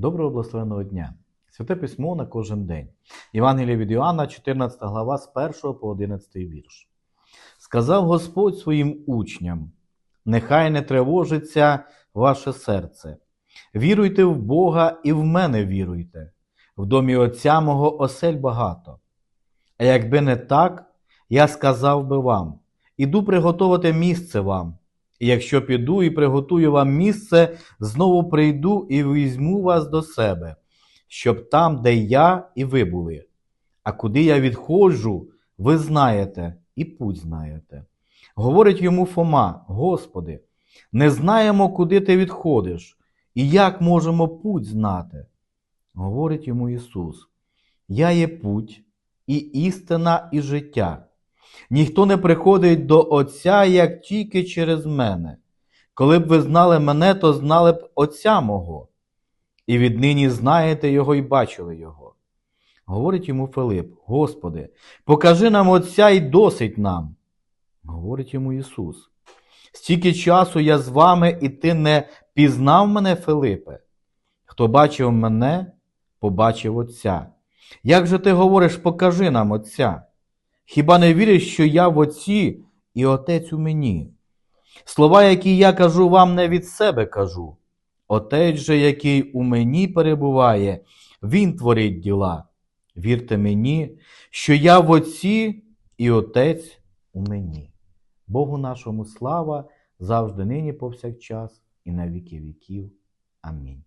Доброго благословеного дня! Святе письмо на кожен день. Євангеліє від Іоанна, 14 глава, з 1 по 11 вірш. Сказав Господь своїм учням: Нехай не тривожиться ваше серце. Віруйте в Бога і в мене віруйте. В домі Отця мого осель багато. А якби не так, я сказав би вам: іду приготувати місце вам. Якщо піду і приготую вам місце, знову прийду і візьму вас до себе, щоб там, де я, і ви були. А куди я відходжу, ви знаєте і путь знаєте. Говорить йому Фома: Господи, не знаємо, куди ти відходиш, і як можемо путь знати. Говорить йому Ісус: Я є путь, і істина, і життя. Ніхто не приходить до Отця, як тільки через мене. Коли б ви знали мене, то знали б Отця мого, і віднині знаєте Його і бачили Його. Говорить йому Филип: Господи, покажи нам Отця і досить нам. Говорить йому Ісус. Стільки часу я з вами, і ти не пізнав мене, Филипе. Хто бачив мене, побачив Отця. Як же ти говориш, покажи нам Отця? Хіба не віриш, що я в Отці і Отець у мені? Слова, які я кажу вам, не від себе кажу. Отець же, який у мені перебуває, Він творить діла. Вірте мені, що я в Отці і Отець у мені. Богу нашому слава завжди нині повсякчас і на віки віків. Амінь.